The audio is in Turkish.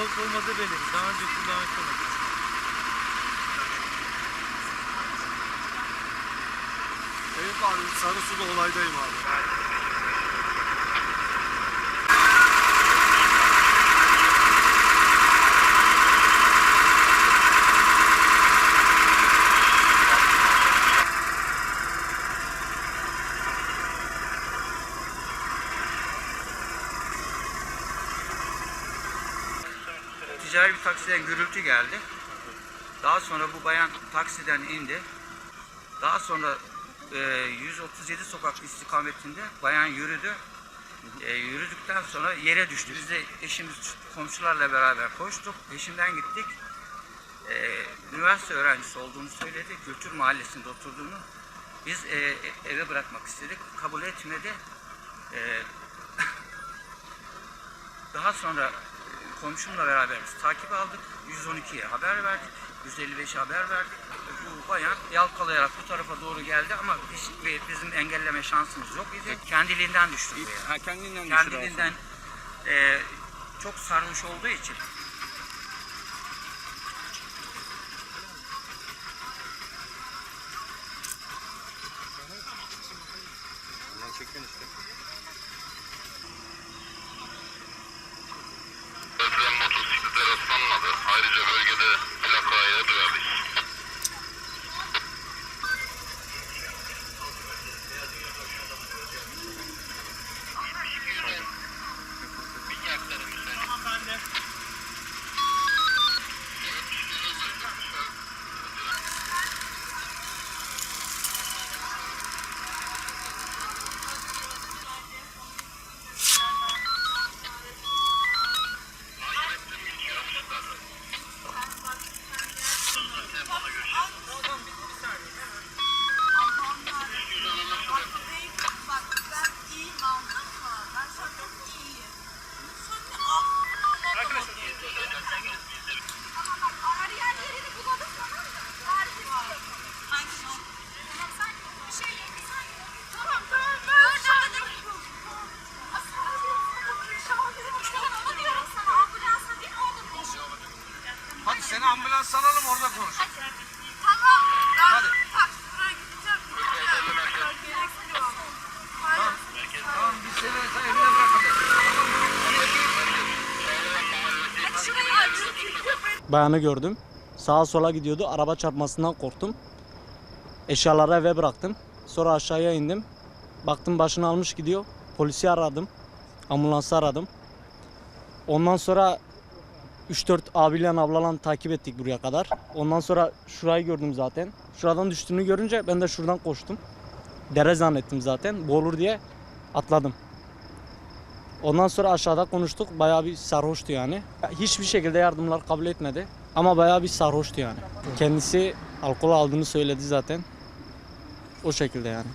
olup olmadığı belli. Daha önce kullanmıştım. Eyüp abi Sarısu'da olaydayım abi. Ticari bir taksiden gürültü geldi. Daha sonra bu bayan taksiden indi. Daha sonra e, 137 sokak istikametinde bayan yürüdü. E, yürüdükten sonra yere düştü. Biz de eşimiz komşularla beraber koştuk. Peşinden gittik. E, üniversite öğrencisi olduğunu söyledi. Kültür mahallesinde oturduğunu. Biz e, eve bırakmak istedik. Kabul etmedi. E, daha sonra komşumla beraber biz takip aldık. 112'ye haber verdik. 155'e haber verdik. Bu bayan yalpalayarak bu tarafa doğru geldi ama hiç bizim engelleme şansımız yok idi. Kendiliğinden düştü yani. Ha kendinden düşür Kendiliğinden e, çok sarmış olduğu için çektin işte. Seni ambulans alalım orada konuş. Tamam. Ben tak buraya gideceğim. Hayır. Tamam biz seni sen evine bırakalım. Şurayı aç. bayanı gördüm. Sağa sola gidiyordu. Araba çarpmasından korktum. Eşyaları eve bıraktım. Sonra aşağıya indim. Baktım başını almış gidiyor. Polisi aradım. Ambulansı aradım. Ondan sonra 3-4 abiyle ablalan takip ettik buraya kadar. Ondan sonra şurayı gördüm zaten. Şuradan düştüğünü görünce ben de şuradan koştum. Dere zannettim zaten. Boğulur diye atladım. Ondan sonra aşağıda konuştuk. Bayağı bir sarhoştu yani. Hiçbir şekilde yardımlar kabul etmedi. Ama bayağı bir sarhoştu yani. Kendisi alkol aldığını söyledi zaten. O şekilde yani.